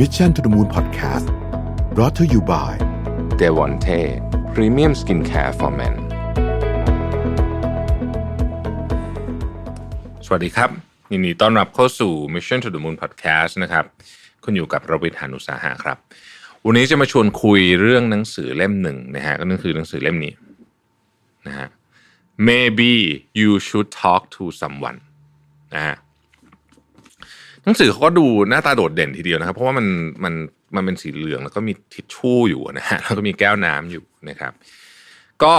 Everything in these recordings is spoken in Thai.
Mission to the Moon Podcast brought to you by เดวอนเทพรีเมียมสกินแคร์ for men สวัสดีครับ ยินดีต้อนรับเข้าสู่ Mission to the Moon Podcast นะครับคุณอยู่กับระวิทยานุสาหะครับ วันนี้จะมาชวนคุยเรื่องหนังสือเล่มหนึ่งนะฮะก็นั่นคือหนังสือเล่มนี้นะฮะ Maybe you should talk to someone นะฮะ หนังสือเขาก็ดูหน้าตาโดดเด่นทีเดียวนะครับ เพราะว่ามันมันมันเป็นสีเหลืองแล้วก็มีทิชชู่อยู่นะฮะแล้วก็มีแก้วน้ำอยู่นะครับ ก็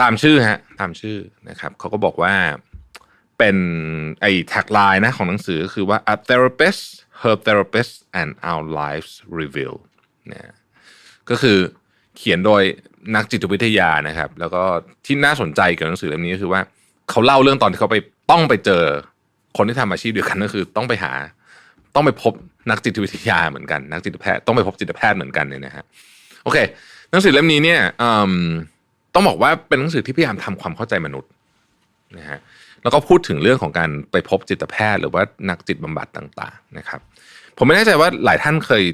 ตามชื่อฮะตามชื่อนะครับเขาก็บอกว่าเป็นไอ้แท็กไลน์นะของหนังสือก็คือว่า a therapist her therapist and our lives reveal นะก็คือเขียนโดยนักจิตวิทยานะครับ แล้วก็ที่น่าสนใจเกี่ยวกับหนังสือเล่มนี้ก็คือว่าเขาเล่าเรื่องตอนที่เขาไปต้องไปเจอ คนที่ทำอาชีพเดียวกันก็คือต้องไปหา ต้องไปพบนักจิตวิทยาเหมือนกันนักจิตแพทย์ต้องไปพบจิตแพทย์เหมือนกันเนี่ยนะฮะโอเค หนังสือเล่มนี้เนี่ยต้องบอกว่าเป็นหนังสือที่พยายามทำความเข้าใจมนุษย์นะฮะแล้วก็พูดถึงเรื่องของการไปพบจิตแพทย์ หรือว่านักจิตบำบัดต่าง ๆ นะครับ ผมไม่แน่ใจว่าหลายท่านเคย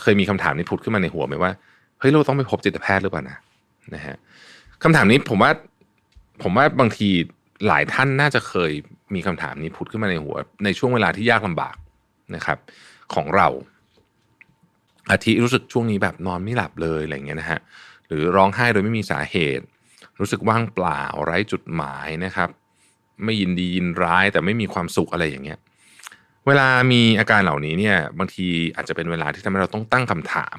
เคยมีคำถามนี้ผุดขึ้นมาในหัวไหมว่าเฮ้ยเราต้องไปพบจิตแพทย์หรือเปล่านะนะฮะคำถามนี้ผมว่าผมว่าบางที หลายท่านน่าจะเคยมีคำถามนี้ผุดขึ้นมาในหัว ในช่วงเวลาที่ยากลำบากนะครับ ของเรา อาทิรู้สึกช่วงนี้แบบนอนไม่หลับเลยอะไรเงี้ยนะฮะหรือร้องไห้โดยไม่มีสาเหตุ รู้สึกว่างเปล่าไร้จุดหมายนะครับ ไม่ยินดียินร้ายแต่ไม่มีความสุขอะไรอย่างเงี้ยเวลามีอาการเหล่านี้เนี่ยบางทีอาจจะเป็นเวลาที่ทำให้เราต้องตั้งคำถาม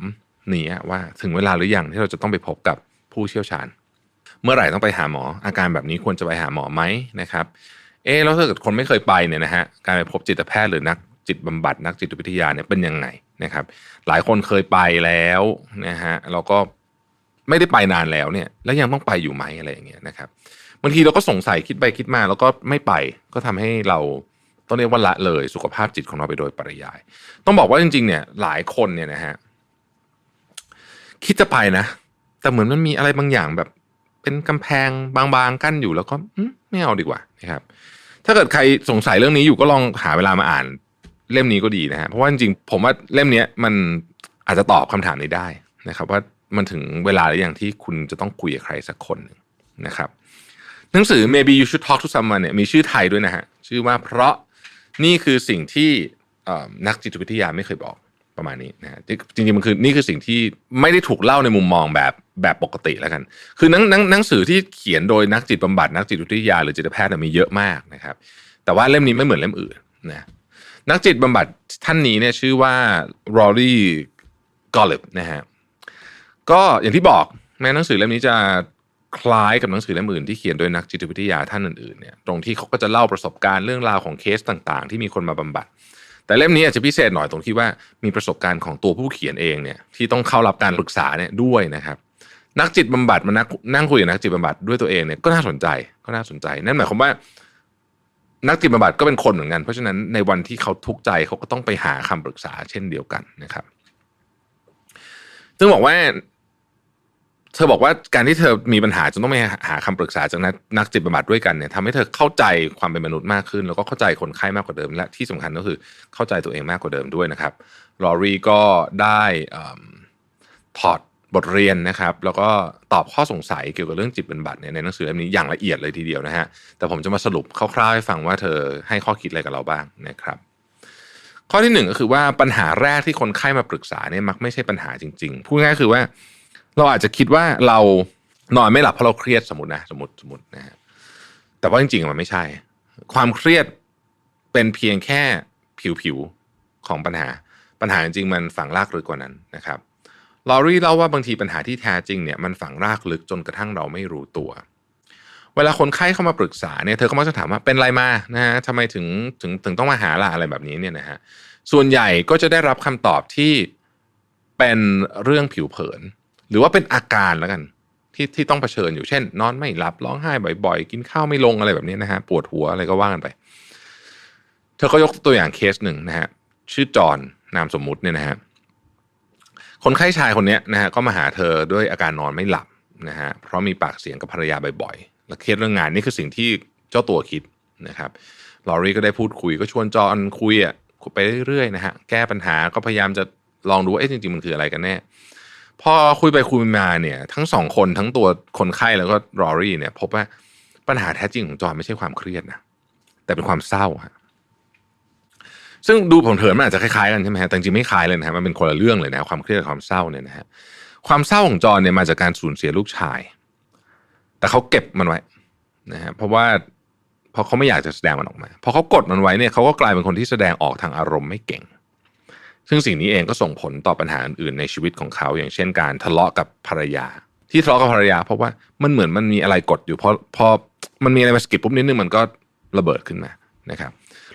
นี้ว่าถึงเวลาหรือยังที่เราจะต้องไปพบกับผู้เชี่ยวชาญ เมื่อไหร่ต้องไปหาหมอ อาการแบบนี้ควรจะไปหาหมอไหมนะครับ เอ๊ะแล้วถ้าเกิดคนไม่เคยไปเนี่ยนะฮะการไปพบจิตแพทย์หรือนักจิตบำบัดนักจิตวิทยาเนี่ยเป็นยังไงนะครับ หลายคนเคยไปแล้วนะฮะแล้วก็ไม่ได้ไปนานแล้วเนี่ย แล้วยังต้องไปอยู่ไหมอะไรอย่างเงี้ยนะครับบางทีเราก็สงสัยคิดไปคิดมาแล้วก็ไม่ไปก็ทำให้เราต้องเรียกว่าละเลยสุขภาพจิตของเราไปโดยปริยาย ต้องบอกว่าจริง ๆ เนี่ย หลายคนเนี่ยนะฮะคิดจะไปนะ แต่เหมือนมันมีอะไรบางอย่างแบบ เป็นกำแพงบางๆกั้นอยู่แล้วก็ไม่เอาดีกว่านะครับ ถ้าเกิดใครสงสัยเรื่องนี้อยู่ก็ลองหาเวลามาอ่านเล่มนี้ก็ดีนะฮะเพราะว่าจริงๆผมว่าเล่มนี้มันอาจจะตอบคำถามนี้ได้นะครับ ว่ามันถึงเวลาหรือยังที่คุณจะต้องคุยกับใครสักคนหนึ่งนะครับ หนังสือ maybe you should talk to someone เนี่ยมีชื่อไทยด้วยนะฮะชื่อว่าเพราะนี่คือสิ่งที่นักจิตวิทยาไม่เคยบอก ประมาณนี้นะฮะจริงๆมันคือนี่คือสิ่งที่ไม่ได้ถูกเล่าในมุมมองแบบแบบปกติแล้วกัน คือหนังหนังหนังสือที่เขียนโดยนักจิตบำบัดนักจิตวิทยาหรือจิตแพทย์มีเยอะมากนะครับ แต่ว่าเล่มนี้ไม่เหมือนเล่มอื่นนะนักจิตบำบัดท่านนี้เนี่ยชื่อว่ารอรี่กอลเลบนะฮะก็อย่างที่บอกแม้หนังสือเล่มนี้จะคล้ายกับหนังสือเล่มอื่นที่เขียนโดยนักจิตวิทยาท่านอื่นๆเนี่ยตรงที่เขาก็จะเล่าประสบการณ์เรื่องราวของเคสต่างๆ ที่มีคนมาบำบัด แต่เล่มนี้อาจจะพิเศษหน่อยตรงที่ว่ามีประสบการณ์ของตัวผู้เขียนเองเนี่ยที่ต้องเข้ารับการปรึกษาเนี่ยด้วยนะครับ นักจิตบำบัดมานักนั่งคุยกับนักจิตบำบัดด้วยตัวเองเนี่ยก็น่าสนใจก็น่าสนใจนั่นหมายความว่า นักจิตบำบัดก็เป็นคนเหมือนกัน เพราะฉะนั้นในวันที่เขาทุกข์ใจเขาก็ต้องไปหาคำปรึกษาเช่นเดียวกันนะครับซึ่งบอกว่า เธอบอกว่าการที่เธอมีปัญหาจนต้องไปหาคำปรึกษาจากนักนักจิตบำบัดด้วยกันเนี่ยทำให้เธอเข้าใจความเป็นมนุษย์มากขึ้น แล้วก็เข้าใจคนไข้มากกว่าเดิม และที่สำคัญก็คือเข้าใจตัวเองมากกว่าเดิมด้วยนะครับลอรีก็ได้ถอดบทเรียนนะครับ แล้วก็ตอบข้อสงสัยเกี่ยวกับเรื่องจิตบำบัดเนี่ยในหนังสือเล่มนี้อย่างละเอียดเลยทีเดียวนะฮะแต่ผมจะมาสรุปคร่าวๆให้ฟังว่าเธอให้ข้อคิดอะไรกับเราบ้างนะครับข้อที่หนึ่งก็คือว่าปัญหาแรกที่คนไข้มาปรึกษาเนี่ยมักไม่ใช่ปัญหาจริง ๆ พูดง่ายๆคือว่า เราอาจจะคิดว่าเรานอนไม่หลับเพราะเราเครียดสมมตินะสมมติสมมตินะฮะแต่ว่าจริงๆมันไม่ใช่ ความเครียดเป็นเพียงแค่ผิวๆของปัญหา ปัญหาจริงๆมันฝังรากลึกกว่านั้นนะครับลอรี่เล่าว่าบางทีปัญหาที่แท้จริงเนี่ยมันฝังรากลึกจนกระทั่งเราไม่รู้ตัว เวลาคนไข้เข้ามาปรึกษาเนี่ยเธอก็มักจะถามว่าเป็นไรมานะฮะทำไมถึงถึงถึงต้องมาหาล่ะอะไรแบบนี้เนี่ยนะฮะส่วนใหญ่ก็จะได้รับคำตอบที่เป็นเรื่องผิวเผิน หรือว่าเป็นอาการแล้วกัน ที่ที่ต้องเผชิญอยู่เช่น นอนไม่หลับร้องไห้บ่อย ๆ กินข้าวไม่ลงอะไรแบบนี้นะฮะปวดหัวอะไรก็ว่ากันไป เธอก็ยกตัวอย่างเคสหนึ่งนะฮะชื่อจอนนามสมมุติเนี่ยนะฮะคนไข้ชายคนนี้นะฮะก็มาหาเธอด้วยอาการนอนไม่หลับนะฮะเพราะมีปากเสียงกับภรรยาบ่อยๆ และเครียดเรื่องงานนี่คือสิ่งที่เจ้าตัวคิดนะครับลอรี่ก็ได้พูดคุยก็ชวนจอนคุยอะไปเรื่อยๆนะฮะแก้ปัญหาก็พยายามจะลองดูว่าเอ๊ะจริงๆมันคืออะไรกันแน่ พอคุยไปคุยมาเนี่ย ทั้งสองคนทั้งตัวคนไข้แล้วก็รอรี่เนี่ย พบว่าปัญหาแท้จริงของจอห์นไม่ใช่ความเครียดนะแต่เป็นความเศร้าฮะซึ่งดูผมเถินมันอาจจะคล้ายๆกันใช่ไหมฮะแต่จริงไม่คล้ายเลยนะฮะมันเป็นคนละเรื่องเลยนะความเครียดกับความเศร้าเนี่ยนะฮะความเศร้าของจอห์นเนี่ยมาจากการสูญเสียลูกชาย แต่เขาเก็บมันไว้นะฮะเพราะว่าเพราะเขาไม่อยากจะแสดงมันออกมาพอเขากดมันไว้เนี่ยเขาก็กลายเป็นคนที่แสดงออกทางอารมณ์ไม่เก่ง ซึ่งสิ่งนี้เองก็ส่งผลต่อปัญหาอื่นๆในชีวิตของเขา อย่างเช่นการทะเลาะกับภรรยา ที่ทะเลาะกับภรรยา เพราะว่ามันเหมือนมันมีอะไรกดอยู่พอพอมันมีอะไรมาสกิดปุ๊บนิดนึงมันก็ระเบิดขึ้นมานะครับ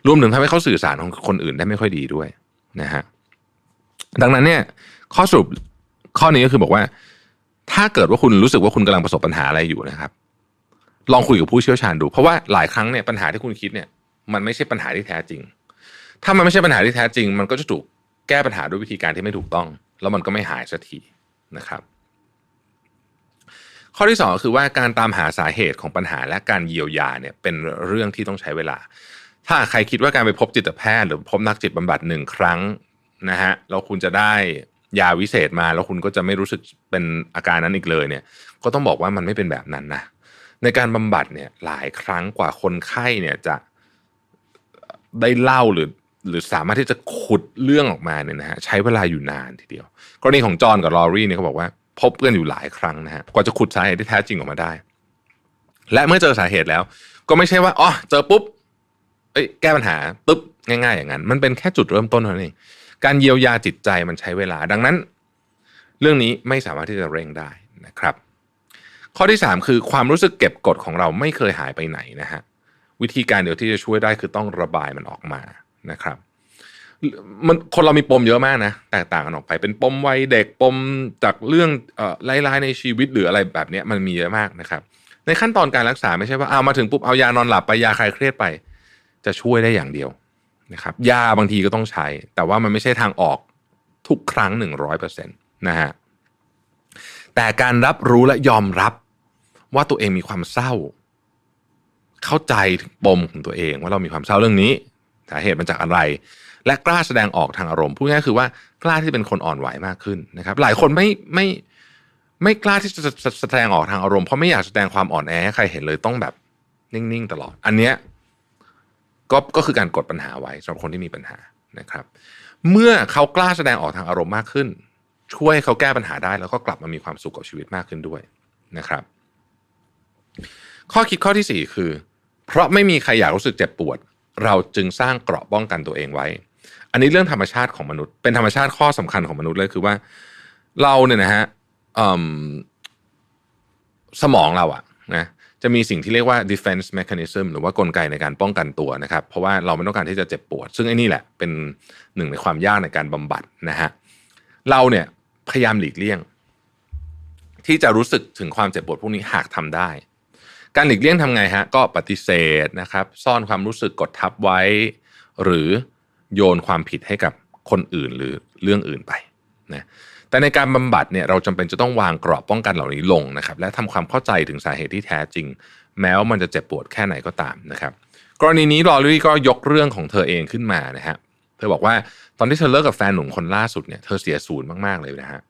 รวมถึงทำให้เขาสื่อสารของคนอื่นได้ไม่ค่อยดีด้วยนะฮะดังนั้นเนี่ยข้อสรุปข้อนี้ก็คือบอกว่า ถ้าเกิดว่าคุณรู้สึกว่าคุณกำลังประสบปัญหาอะไรอยู่นะครับ ลองคุยกับผู้เชี่ยวชาญดู เพราะว่าหลายครั้งเนี่ยปัญหาที่คุณคิดเนี่ย มันไม่ใช่ปัญหาที่แท้จริง ถ้ามันไม่ใช่ปัญหาที่แท้จริง มันก็จะถูก แก้ปัญหาด้วยวิธีการที่ไม่ถูกต้อง แล้วมันก็ไม่หายสักทีนะครับ ข้อที่สองคือว่าการตามหาสาเหตุของปัญหาและการเยียวยาเนี่ยเป็นเรื่องที่ต้องใช้เวลา ถ้าใครคิดว่าการไปพบจิตแพทย์ หรือพบนักจิตบำบัดหนึ่งครั้งนะฮะแล้วคุณจะได้ยาวิเศษมาแล้วคุณก็จะไม่รู้สึกเป็นอาการนั้นอีกเลยเนี่ย ก็ต้องบอกว่ามันไม่เป็นแบบนั้นนะในการบำบัดเนี่ยหลายครั้งกว่าคนไข้เนี่ยจะได้เล่าหรือ หรือสามารถที่จะขุดเรื่องออกมาเนี่ยนะฮะใช้เวลาอยู่นานทีเดียว กรณีของจอห์นกับลอรี่เนี่ยเขาบอกว่า พบกันอยู่หลายครั้งนะฮะกว่าจะขุดสาเหตุที่แท้จริงออกมาได้ และเมื่อเจอสาเหตุแล้ว ก็ไม่ใช่ว่าอ๋อเจอปุ๊บเอ้ยแก้ปัญหาปุ๊บง่าย ๆ อย่างนั้น มันเป็นแค่จุดเริ่มต้นเท่านั้นเองการเยียวยาจิตใจมันใช้เวลาดังนั้น เรื่องนี้ไม่สามารถที่จะเร่งได้นะครับ ข้อที่ 3 คือความรู้สึกเก็บกดของเราไม่เคยหายไปไหนนะฮะวิธีการเดียวที่จะช่วยได้คือต้องระบายมันออกมา นะครับมันคนเรามีปมเยอะมากนะแตกต่างกันออกไป เป็นปมวัยเด็กปมจากเรื่องเอ่อร้ายๆในชีวิตหรืออะไรแบบนี้มันมีเยอะมากนะครับ ในขั้นตอนการรักษาไม่ใช่ว่าเอามาถึงปุ๊บเอายานอนหลับไปยาคลายเครียดไป จะช่วยได้อย่างเดียวนะครับ ยาบางทีก็ต้องใช้ แต่ว่ามันไม่ใช่ทางออกทุกครั้งหนึ่งร้อยเปอร์เซ็นต์นะฮะแต่การรับรู้และยอมรับว่าตัวเองมีความเศร้า เข้าใจถึงปมของตัวเองว่าเรามีความเศร้าเรื่องนี้ สาเหตุมันจากอะไร และกล้าแสดงออกทางอารมณ์พูดง่ายคือว่ากล้าที่เป็นคนอ่อนไหวมากขึ้นนะครับ หลายคนไม่ไม่ไม่กล้าที่จะแสดงออกทางอารมณ์เพราะไม่อยากแสดงความอ่อนแอให้ใครเห็นเลยต้องแบบนิ่งๆตลอด อันเนี้ยก็ก็คือการกดปัญหาไว้สำหรับคนที่มีปัญหานะครับ เมื่อเขากล้าแสดงออกทางอารมณ์มากขึ้น ช่วยให้เขาแก้ปัญหาได้แล้วก็กลับมามีความสุขกับชีวิตมากขึ้นด้วยนะครับ ข้อคิดข้อที่สี่คือ เพราะไม่มีใครอยากรู้สึกเจ็บปวด เราจึงสร้างเกราะป้องกันตัวเองไว้ อันนี้เรื่องธรรมชาติของมนุษย์ เป็นธรรมชาติข้อสำคัญของมนุษย์เลยคือว่า เราเนี่ยนะฮะสมองเราอะนะจะมีสิ่งที่เรียกว่า defense mechanism หรือว่ากลไกในการป้องกันตัวนะครับ เพราะว่าเราไม่ต้องการที่จะเจ็บปวด ซึ่งไอ้นี่แหละเป็นหนึ่งในความยากในการบำบัดนะฮะเราเนี่ยพยายามหลีกเลี่ยง ที่จะรู้สึกถึงความเจ็บปวดพวกนี้หากทำได้ การหลีกเลี่ยงทำไงฮะ ก็ปฏิเสธนะครับ ซ่อนความรู้สึกกดทับไว้ หรือโยนความผิดให้กับคนอื่นหรือเรื่องอื่นไปนะแต่ในการบำบัดเนี่ยเราจำเป็นจะต้องวางกรอบป้องกันเหล่านี้ลงนะครับ และทำความเข้าใจถึงสาเหตุที่แท้จริง แม้ว่ามันจะเจ็บปวดแค่ไหนก็ตามนะครับ กรณีนี้ลอรี่ก็ยกเรื่องของเธอเองขึ้นมานะฮะเธอบอกว่าตอนที่เธอเลิกกับแฟนหนุ่มคนล่าสุดเนี่ยเธอเสียศูนย์มากๆเลยนะฮะ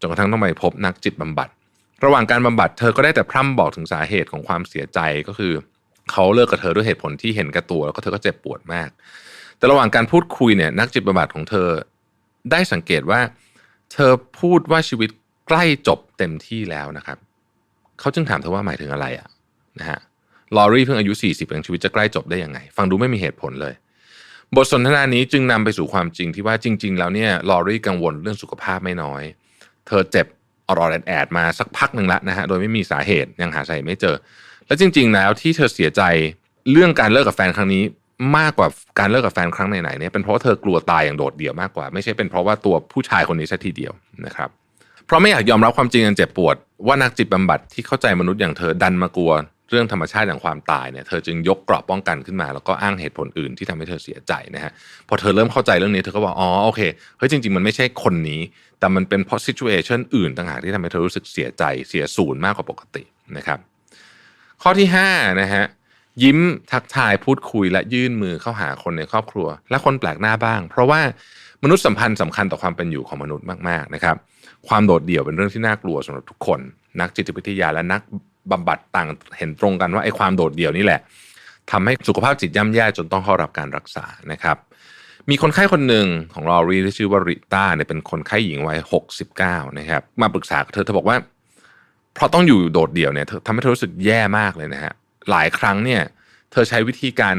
จนกระทั่งต้องไปพบนักจิตบำบัด ระหว่างการบำบัดเธอก็ได้แต่พร่ำบอกถึงสาเหตุของความเสียใจก็คือ เขาเลิกกับเธอด้วยเหตุผลที่เห็นแก่ตัวแล้วก็เธอก็เจ็บปวดมาก แต่ระหว่างการพูดคุยเนี่ยนักจิตบำบัดของเธอ ได้สังเกตว่า เธอพูดว่าชีวิตใกล้จบเต็มที่แล้วนะครับ เขาจึงถามเธอว่าหมายถึงอะไรอะนะฮะลอรี่เพิ่งอายุ 40เองชีวิตจะใกล้จบได้ยังไง ฟังดูไม่มีเหตุผลเลย บทสนทนานี้จึงนำไปสู่ความจริงที่ว่าจริง ๆ แล้วเนี่ยลอรี่กังวลเรื่องสุขภาพไม่น้อย เธอเจ็บ ออดแอดมาสักพักหนึ่งแล้วนะฮะโดยไม่มีสาเหตุยังหาสาเหตุไม่เจอ และจริง ๆ แล้วที่เธอเสียใจเรื่องการเลิกกับแฟนครั้งนี้มากกว่าการเลิกกับแฟนครั้งไหนๆเนี่ยเป็นเพราะเธอกลัวตายอย่างโดดเดี่ยวมากกว่า ไม่ใช่เป็นเพราะว่าตัวผู้ชายคนนี้ซะทีเดียวนะครับ เพราะไม่อยากยอมรับความจริงอันเจ็บปวด ว่านักจิตบำบัดที่เข้าใจมนุษย์อย่างเธอดันมากลัว เรื่องธรรมชาติอย่างความตายเนี่ยเธอจึงยกกรอบป้องกันขึ้นมา แล้วก็อ้างเหตุผลอื่นที่ทำให้เธอเสียใจนะฮะพอเธอเริ่มเข้าใจเรื่องนี้เธอก็บอกอ๋อโอเคเฮ้ยจริง ๆ มันไม่ใช่คนนี้ แต่มันเป็นเพราะ situation อื่นต่างหากที่ทำให้เธอรู้สึกเสียใจเสียศูนย์มากกว่าปกตินะครับ ข้อที่5นะฮะยิ้มทักทายพูดคุยและยื่นมือเข้าหาคนในครอบครัว และคนแปลกหน้าบ้าง เพราะว่ามนุษย์สัมพันธ์สำคัญต่อความเป็นอยู่ของมนุษย์มากๆนะครับ ความโดดเดี่ยวเป็นเรื่องที่น่ากลัวสำหรับทุกคน นักจิตวิทยาและนัก บำบัดต่างเห็นตรงกันว่าไอ้ความโดดเดี่ยวนี่แหละทำให้สุขภาพจิตย่ำแย่จนต้องเข้ารับการรักษานะครับ มีคนไข้คนหนึ่งของลอรีที่ชื่อว่าริต้าเนี่ยเป็นคนไข้หญิงวัย69นะครับ มาปรึกษาเธอเธอบอกว่า เพราะต้องอยู่โดดเดี่ยวเนี่ยทำให้เธอรู้สึกแย่มากเลยนะฮะหลายครั้งเนี่ย เธอใช้วิธีการ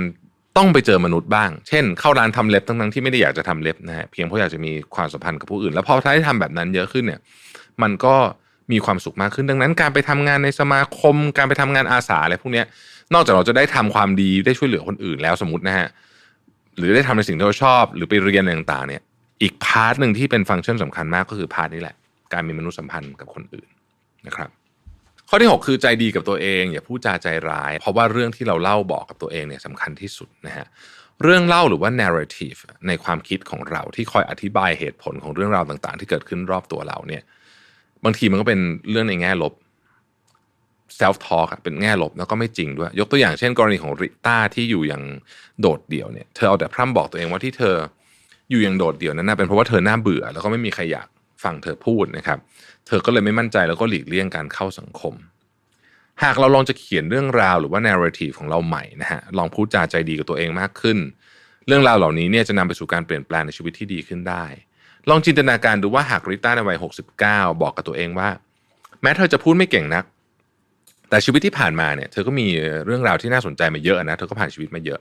ต้องไปเจอมนุษย์บ้าง เช่น เข้าร้านทำเล็บทั้งๆที่ไม่ได้อยากจะทำเล็บนะฮะเพียงเพราะอยากจะมีความสัมพันธ์กับผู้อื่น แล้วพอท้ายทำแบบนั้นเยอะขึ้นเนี่ย มันก็ มีความสุขมากขึ้นดังนั้น การไปทำงานในสมาคม การไปทำงานอาสาอะไรพวกนี้นอกจากเราจะได้ทำความดีได้ช่วยเหลือคนอื่นแล้วสมมตินะฮะหรือได้ทำในสิ่งที่เราชอบ หรือไปเรียนอะไรต่างๆเนี่ยอีกพาร์ทหนึ่งที่เป็นฟังก์ชันสำคัญมากก็คือพาร์ทนี้แหละ การมีมนุษยสัมพันธ์กับคนอื่นนะครับ ข้อที่ 6 คือใจดีกับตัวเอง อย่าพูดจาใจร้าย เพราะว่าเรื่องที่เราเล่าบอกกับตัวเองเนี่ยสำคัญที่สุดนะฮะเรื่องเล่าหรือว่า narrative ในความคิดของเราที่คอยอธิบายเหตุผลของเรื่องราวต่างๆ ที่เกิดขึ้นรอบตัวเราเนี่ย บางทีมันก็เป็นเรื่องในแง่ลบ self talk เป็นแง่ลบแล้วก็ไม่จริงด้วย ยกตัวอย่างเช่น กรณีของริต้าที่อยู่อย่างโดดเดี่ยวเนี่ยเธอเอาแต่พร่ำบอกตัวเองว่าที่เธออยู่อย่างโดดเดี่ยวนั้นเป็นเพราะว่าเธอหน้าเบื่อ แล้วก็ไม่มีใครอยากฟังเธอพูดนะครับ เธอก็เลยไม่มั่นใจแล้วก็หลีกเลี่ยงการเข้าสังคม หากเราลองจะเขียนเรื่องราวหรือว่า narrative ของเราใหม่นะฮะลองพูดจาใจดีกับตัวเองมากขึ้น เรื่องราวเหล่านี้เนี่ยจะนำไปสู่การเปลี่ยนแปลงในชีวิตที่ดีขึ้นได้ ลองจินตนาการดูว่าหากริต้าในวัย 69 บอกกับตัวเองว่า แม้เธอจะพูดไม่เก่งนัก แต่ชีวิตที่ผ่านมาเนี่ย เธอก็มีเรื่องราวที่น่าสนใจมาเยอะนะเธอก็ผ่านชีวิตมาเยอะ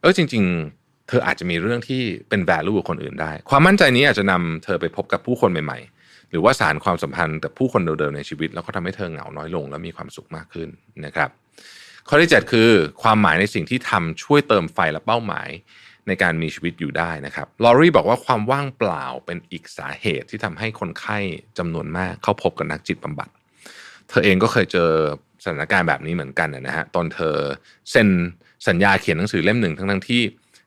เออจริง ๆ เธออาจจะมีเรื่องที่เป็น value กับคนอื่นได้ ความมั่นใจนี้อาจจะนำเธอไปพบกับผู้คนใหม่ ๆ หรือว่าสารความสัมพันธ์กับผู้คนเดิมๆในชีวิต แล้วก็ทำให้เธอเหงาน้อยลง และมีความสุขมากขึ้นนะครับ ข้อที่ 7 คือ ความหมายในสิ่งที่ทำช่วยเติมไฟและเป้าหมาย ในการมีชีวิตอยู่ได้นะครับลอรี่บอกว่าความว่างเปล่าเป็นอีกสาเหตุที่ทำให้คนไข้จำนวนมาก เข้าพบกับนักจิตบำบัด เธอเองก็เคยเจอสถานการณ์แบบนี้เหมือนกันนะฮะตอนเธอเซ็นสัญญาเขียนหนังสือเล่มหนึ่งทั้งทั้งที่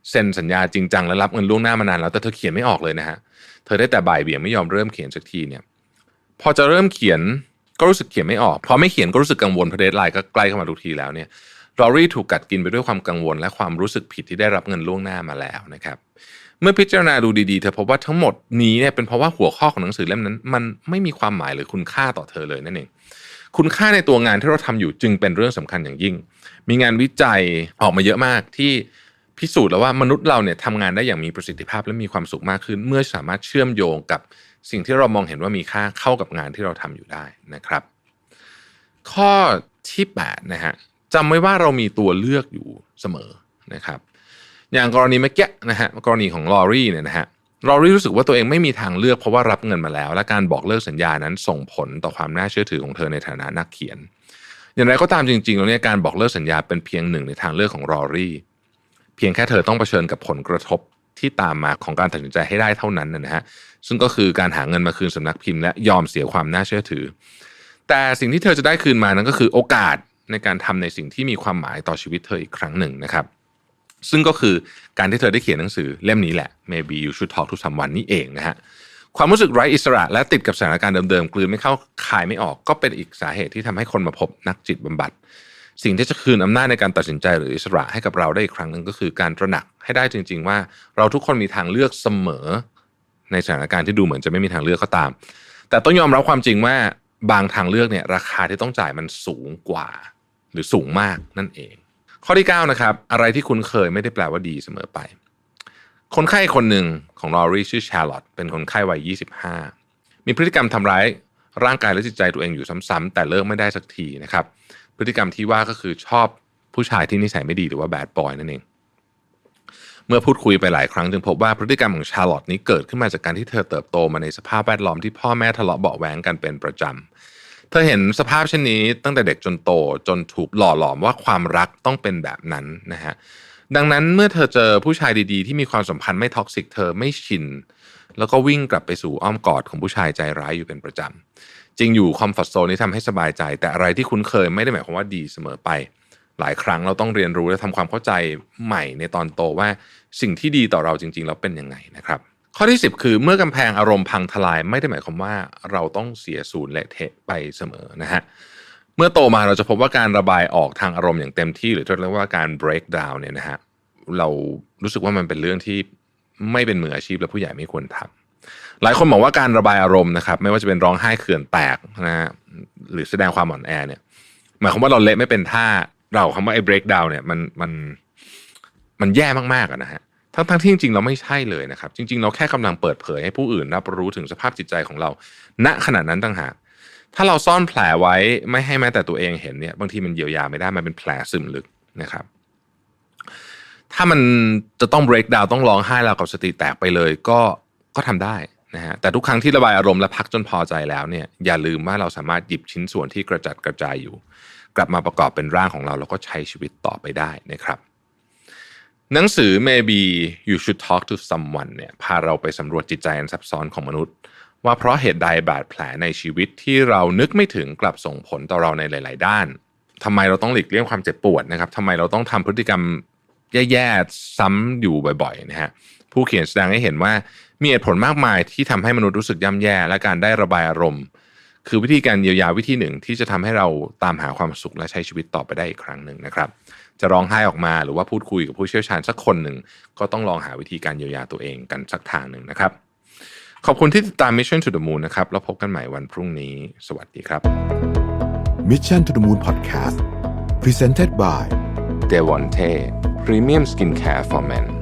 เซ็นสัญญาจริงจังและรับเงินล่วงหน้ามานานแล้วแต่เธอเขียนไม่ออกเลยนะฮะเธอได้แต่บ่ายเบี่ยงไม่ยอมเริ่มเขียนสักทีเนี่ยพอจะเริ่มเขียนก็รู้สึกเขียนไม่ออกพอไม่เขียนก็รู้สึกกังวลเพราะเดทไลน์ก็ใกล้เข้ามาทุกทีแล้วเนี่ย ลอรี่ถูกกัดกินไปด้วยความกังวล และความรู้สึกผิดที่ได้รับเงินล่วงหน้ามาแล้วนะครับเมื่อพิจารณาดูดีๆเธอพบว่าทั้งหมดนี้เนี่ยเป็นเพราะว่าหัวข้อของหนังสือเล่มนั้น มันไม่มีความหมายหรือคุณค่าต่อเธอเลยนั่นเองคุณค่าในตัวงานที่เราทำอยู่จึงเป็นเรื่องสำคัญอย่างยิ่ง มีงานวิจัยออกมาเยอะมากที่พิสูจน์แล้วว่ามนุษย์เราเนี่ยทำงานได้อย่างมีประสิทธิภาพและมีความสุขมากขึ้น เมื่อสามารถเชื่อมโยงกับสิ่งที่เรามองเห็นว่ามีค่าเข้ากับงานที่เราทำอยู่ได้นะครับ ข้อที่8นะฮะ จำไว้ว่าเรามีตัวเลือกอยู่เสมอนะครับ อย่างกรณีเมื่อกี้นะฮะกรณีของลอรี่เนี่ยนะฮะลอรี่รู้สึกว่าตัวเองไม่มีทางเลือกเพราะว่ารับเงินมาแล้ว และการบอกเลิกสัญญานั้นส่งผลต่อความน่าเชื่อถือของเธอในฐานะนักเขียน อย่างไรก็ตามจริงๆแล้วเนี่ยการบอกเลิกสัญญาเป็นเพียงหนึ่งในทางเลือกของลอรี่เพียงแค่เธอต้องเผชิญกับผลกระทบที่ตามมาของการตัดสินใจให้ได้เท่านั้นนะฮะซึ่งก็คือการหาเงินมาคืนสำนักพิมพ์และยอมเสียความน่าเชื่อถือ แต่สิ่งที่เธอจะได้คืนมานั้นก็คือโอกาส ในการทำในสิ่งที่มีความหมายต่อชีวิตเธออีกครั้งหนึ่งนะครับ ซึ่งก็คือการที่เธอได้เขียนหนังสือเล่มนี้แหละ maybe you should talk to someone นี่เองนะฮะความรู้สึกไร้อิสระและติดกับสถานการณ์เดิมๆกลืนไม่เข้าคายไม่ออก ก็เป็นอีกสาเหตุที่ทำให้คนมาพบนักจิตบำบัด สิ่งที่จะคืนอำนาจในการตัดสินใจหรืออิสระให้กับเราได้อีกครั้งหนึ่งก็คือการตระหนักให้ได้จริง ๆ ว่า เราทุกคนมีทางเลือกเสมอ ในสถานการณ์ที่ดูเหมือนจะไม่มีทางเลือกก็ตาม แต่ต้องยอมรับความจริงว่าบางทางเลือกเนี่ยราคาที่ต้องจ่ายมันสูงกว่า หรือสูงมากนั่นเอง ข้อที่9นะครับอะไรที่คุณเคยไม่ได้แปลว่าดีเสมอไป คนไข้คนหนึ่งของลอรี่ชื่อชาร์ลอตเป็นคนไข้วัย 25 มีพฤติกรรมทำร้ายร่างกายและจิตใจตัวเองอยู่ซ้ำๆแต่เลิกไม่ได้สักทีนะครับ พฤติกรรมที่ว่าก็คือชอบผู้ชายที่นิสัยไม่ดีหรือว่าแบดบอยนั่นเอง เมื่อพูดคุยไปหลายครั้งจึงพบว่าพฤติกรรมของชาร์ลอตนี้เกิดขึ้นมาจากการที่เธอเติบโตมาในสภาพแวดล้อมที่พ่อแม่ทะเลาะเบาะแว้งกันเป็นประจำ เธอเห็นสภาพเช่นนี้ตั้งแต่เด็กจนโตจนถูกหล่อหลอมว่าความรักต้องเป็นแบบนั้นนะฮะดังนั้นเมื่อเธอเจอผู้ชายดีๆ ที่มีความสัมพันธ์ไม่ท็อกซิกเธอไม่ชิน แล้วก็วิ่งกลับไปสู่อ้อมกอดของผู้ชายใจร้ายอยู่เป็นประจำ จริงอยู่คอมฟอร์ทโซนนี้ทำให้สบายใจ แต่อะไรที่คุ้นเคยไม่ได้หมายความว่าดีเสมอไป หลายครั้งเราต้องเรียนรู้และทำความเข้าใจใหม่ในตอนโตว่าสิ่งที่ดีต่อเราจริง ๆ แล้วเป็นยังไงนะครับ ข้อที่ 10 คือเมื่อกำแพงอารมณ์พังทลายไม่ได้หมายความว่าเราต้องเสียศูนย์เละเทะไปเสมอนะฮะเมื่อโตมาเราจะพบว่าการระบายออกทางอารมณ์อย่างเต็มที่หรือที่เรียกว่าการ break down เนี่ยนะฮะเรารู้สึกว่ามันเป็นเรื่องที่ไม่เป็นมืออาชีพและผู้ใหญ่ไม่ควรทำหลายคนบอกว่าการระบายอารมณ์นะครับ ไม่ว่าจะเป็นร้องไห้เขื่อนแตกนะฮะหรือแสดงความอ่อนแอเนี่ยหมายความว่าเราเละไม่เป็นท่าเราคำว่าไอ้ break down เนี่ยมันมันมันแย่มากๆอะนะฮะ ทั้งทั้งที่จริงๆเราไม่ใช่เลยนะครับ จริง ๆ เราแค่กำลังเปิดเผยให้ผู้อื่นรับรู้ถึงสภาพจิตใจของเรา ณขณะนั้นต่างหากถ้าเราซ่อนแผลไว้ไม่ให้แม้แต่ตัวเองเห็นเนี่ยบางทีมันเยียวยาไม่ได้มันเป็นแผลซึมลึกนะครับ ถ้ามันจะต้อง break down ต้องร้องไห้เรากับสติแตกไปเลย ก็ก็ทำได้นะฮะแต่ทุกครั้งที่ระบายอารมณ์และพักจนพอใจแล้วเนี่ยอย่าลืมว่าเราสามารถหยิบชิ้นส่วนที่กระจัดกระจายอยู่ กลับมาประกอบเป็นร่างของเราแล้วก็ใช้ชีวิตต่อไปได้นะครับ หนังสือ maybe you should talk to someone เนี่ยพาเราไปสำรวจจิตใจอันซับซ้อนของมนุษย์ ว่าเพราะเหตุใดบาดแผลในชีวิตที่เรานึกไม่ถึงกลับส่งผลต่อเราในหลาย ๆ ด้านทำไมเราต้องหลีกเลี่ยงความเจ็บปวดนะครับทำไมเราต้องทำพฤติกรรมแย่ๆซ้ำอยู่บ่อย ๆ นะฮะผู้เขียนแสดงให้เห็นว่ามีเหตุผลมากมายที่ทำให้มนุษย์รู้สึกย่ำแย่ และการได้ระบายอารมณ์ คือวิธีการเยียวยาวิธีหนึ่งที่จะทำให้เราตามหาความสุขและใช้ชีวิตต่อไปได้อีกครั้งหนึ่งนะครับ จะร้องไห้ออกมาหรือว่าพูดคุยกับผู้เชี่ยวชาญสักคนหนึ่งก็ต้องลองหาวิธีการเยียวยาตัวเองกันสักทางหนึ่งนะครับ ขอบคุณที่ติดตาม Mission to the Moon นะครับแล้วพบกันใหม่วันพรุ่งนี้ สวัสดีครับ Mission to the Moon Podcast Presented by d e v o n t e Premium Skincare for Men